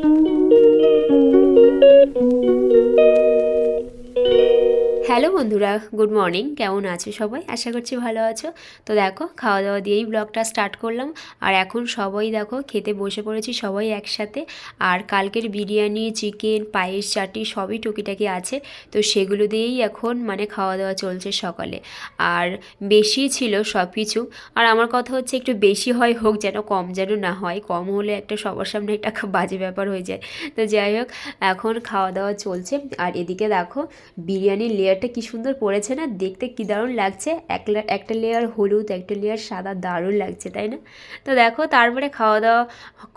Thank you. Hello বন্ধুরা, good morning. কেমন আছো সবাই? আশা করছি ভালো আছো। তো দেখো খাওয়া দাওয়া দিয়েই ব্লগটা স্টার্ট করলাম। আর এখন সবাই দেখো, খেতে বসে পড়েছি সবাই একসাথে। আর কালকের বিরিয়ানি, চিকেন, পায়েস চাটি সবই টুকিটাকি আছে। তো সেগুলো দিয়েই এখন মানে খাওয়া দাওয়া চলছে সকালে। আর বেশি ছিল সব কিছু আর আমার কথা হচ্ছে একটু বেশি হয় হোক, যেন কম যেন না হয়। কম হলে একটা সবার সামনে একটা বাজে ব্যাপার হয়ে যায়। তো যাই হোক, এখন খাওয়া দাওয়া চলছে। আর এদিকে দেখো, বিরিয়ানির লেয়ারটা কি সুন্দর পড়েছে না? দেখতে কি দারুণ লাগছে? এক একটা লেয়ার হলুদ, একটা লেয়ার সাদা, দারুণ লাগছে, তাই না? তো দেখো, তারপরে খাওয়া দাওয়া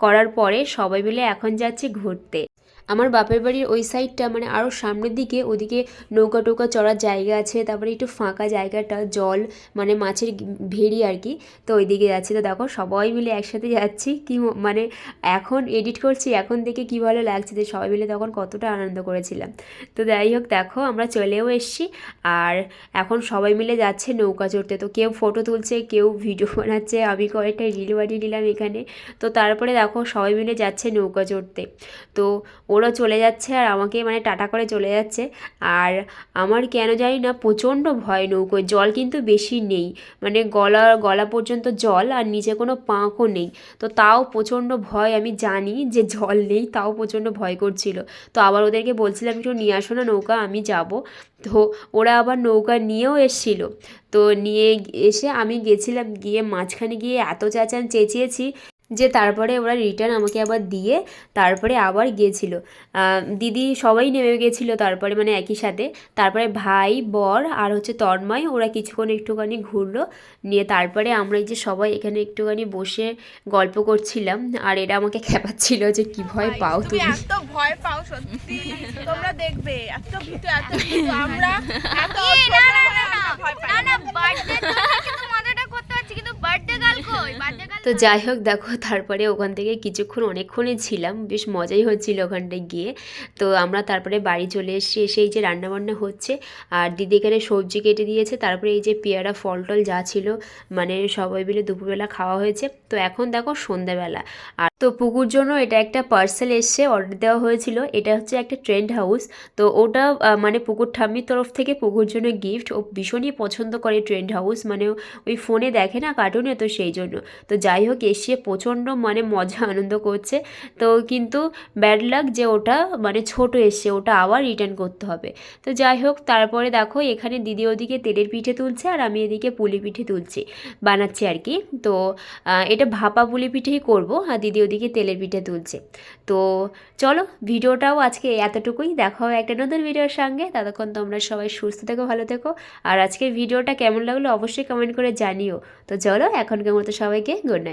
করার পরে সবাই মিলে এখন যাচ্ছে ঘুরতে। আমার বাপের বাড়ির ওই সাইডটা মানে আরও সামনের দিকে, ওদিকে নৌকা টৌকা চড়ার জায়গা আছে, তারপরে একটু ফাঁকা জায়গাটা, জল মানে মাছের ভেড়ি আর কি, তো ওইদিকে যাচ্ছি। তো দেখো, সবাই মিলে একসাথে যাচ্ছি, কি মানে এখন এডিট করছি, এখন দেখে কী ভালো লাগছে যে সবাই মিলে তখন কতটা আনন্দ করেছিলাম। তো যাই হোক, দেখো, আমরা চলেও এসছি, আর এখন সবাই মিলে যাচ্ছে নৌকা চড়তে। তো কেউ ফটো তুলছে, কেউ ভিডিও বানাচ্ছে, আমি কয়েকটা রিল বানিয়ে নিলাম এখানে। তো তারপরে দেখো, সবাই মিলে যাচ্ছে নৌকা চড়তে। তো ওরা চলে যাচ্ছে আর আমাকে মানে টাটা করে চলে যাচ্ছে। আর আমার কেন জানি না প্রচণ্ড ভয় নৌকোয় জল কিন্তু বেশি নেই। মানে গলা গলা পর্যন্ত জল আর নিচে কোনো পাঁকও নেই। তো তাও প্রচণ্ড ভয় আমি জানি যে জল নেই, তাও প্রচণ্ড ভয় করছিল। তো আবার ওদেরকে বলছিলাম, একটু নিয়ে আসো না নৌকা, আমি যাব। তো ওরা আবার নৌকা নিয়েও এসছিল। তো নিয়ে এসে আমি গেছিলাম, গিয়ে মাঝখানে গিয়ে এত চেঁচান চেঁচিয়েছি যে তারপরে ওরা রিটার্ন আমাকে আবার দিয়ে তারপরে আবার গিয়েছিল। দিদি সবাই নেমে গেছিল তারপরে মানে একই সাথে। তারপরে ভাই বর আর হচ্ছে তন্ময় ওরা কিছুক্ষণ একটুখানি ঘুরলো। নিয়ে তারপরে আমরা এই যে সবাই এখানে একটুখানি বসে গল্প করছিলাম। আর এরা আমাকে খেপাচ্ছিল যে কি ভয় পাও তুমি এত ভয় পাও সত্যি। তোমরা দেখবে এত ভীতু এত আমরা এত ছোট হয়ে আমরা ভয় পাই না। বার্থডে কিন্তু মজাটা করতে পারছি কিন্তু বার্থডে গাল কই বার্থডে গাল তো যাই হোক, দেখো, তারপরে ওখান থেকে কিছুক্ষণ অনেকক্ষণই ছিলাম। বেশ মজাই হচ্ছিল ওখানটায় গিয়ে। তো আমরা তারপরে বাড়ি চলে এসেছি, এসে এই যে রান্নাবান্না হচ্ছে, আর দিদি এখানে সবজি কেটে দিয়েছে। তারপরে এই যে পেয়ারা ফল টল যা ছিল মানে সবাই মিলে দুপুরবেলা খাওয়া হয়েছে। তো এখন দেখো সন্ধ্যাবেলা। আর তো পুকুর জন্য এটা একটা পার্সেল এসছে অর্ডার দেওয়া হয়েছিল। এটা হচ্ছে একটা ট্রেন্ড হাউস তো ওটা মানে পুকুর ঠাম্মির তরফ থেকে পুকুর জন্য গিফট ও ভীষণই পছন্দ করে ট্রেন্ড হাউস মানে ওই ফোনে দেখে না কার্টুনে তো সেই জন্য। তো যাই হোক, এসে প্রচণ্ড মানে মজা, আনন্দ করছে। তো কিন্তু ব্যাড লাক যে ওটা মানে ছোট এসছে, ওটা আবার রিটার্ন করতে হবে। তো যাই হোক, তারপরে দেখো, এখানে দিদি ওদিকে তেলের পিঠে তুলছে আর আমি এদিকে পুলি পিঠে তুলছি, বানাচ্ছি আর কি। তো এটা ভাপা পুলি পিঠেই করব, আর দিদি ওদিকে তেলের পিঠে তুলছে। তো চলো, ভিডিওটাও আজকে এতটুকুই। দেখা হবে একটা নতুন ভিডিওর সঙ্গে। ততক্ষণ তোমরা সবাই সুস্থ থেকো, ভালো থেকো। আর আজকের ভিডিওটা কেমন লাগল অবশ্যই কমেন্ট করে জানিও। তো চলো, এখনকার মতো সবাইকে গুড নাইট